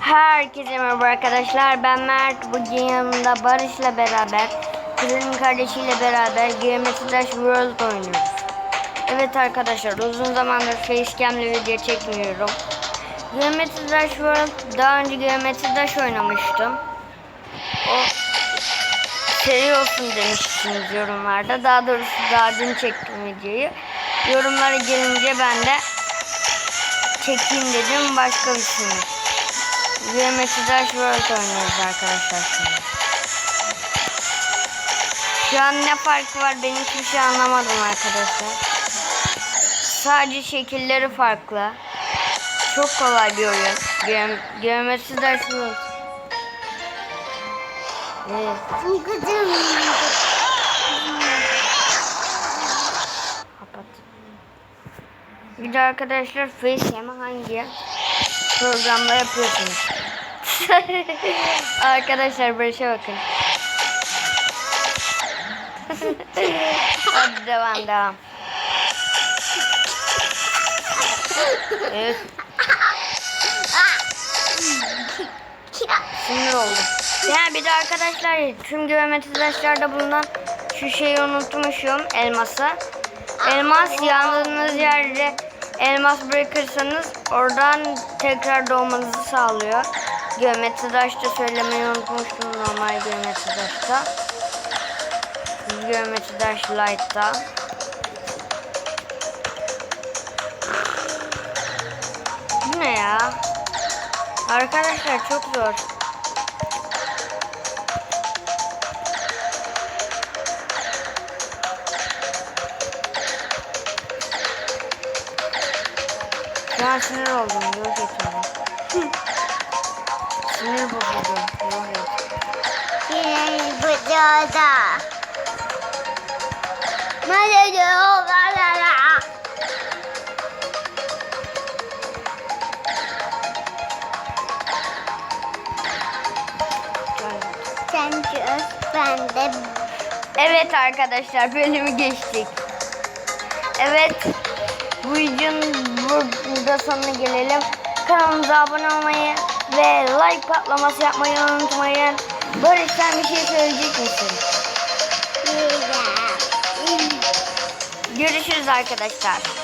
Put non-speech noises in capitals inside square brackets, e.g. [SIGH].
Herkese merhaba arkadaşlar. Ben Mert. Bugün yanımda Barış'la beraber, kuzenim kardeşiyle beraber Geometry Dash World oynuyoruz. Evet arkadaşlar uzun zamandır Facecam'le video çekmiyorum. Geometry Dash World daha önce Geometry Dash oynamıştım. O seri olsun demiştiniz yorumlarda. Daha doğrusu daha dün çektim videoyu. Yorumlara gelince ben de çekeyim dedim başka bir şey. Geometry Dash World oynuyoruz arkadaşlar şimdi. Şu an ne farkı var ben hiçbir şey anlamadım arkadaşlar. Sadece şekilleri farklı. Çok kolay bir oyun. Ge Geometry Dash World. Evet. Bir de arkadaşlar Facecam'ı hangi programda yapıyorsunuz? [LAUGHS] arkadaşlar Barış'a bakın. [LAUGHS] Hadi devam devam. Evet. Sinir oldum. Yani bir de arkadaşlar tüm geometri bulunan şu şeyi unutmuşum elması. Elmas yandığınız yerde elmas bırakırsanız oradan tekrar doğmanızı sağlıyor. Geometri taşta söylemeyi unutmuştum normal geometri taşta. Geometri taş light'ta. Bu ne ya? Arkadaşlar çok zor. An sinir oldum. Yok geçiyorum. sinir bozuldu. Yok yok. Yine burada. Nerede. Sen çöz, ben de Evet arkadaşlar bölümü geçtik. Evet bu videonun burada sonuna gelelim. Kanalımıza abone olmayı ve like patlaması yapmayı unutmayın. Barış sen bir şey söyleyecek misin? Görüşürüz arkadaşlar.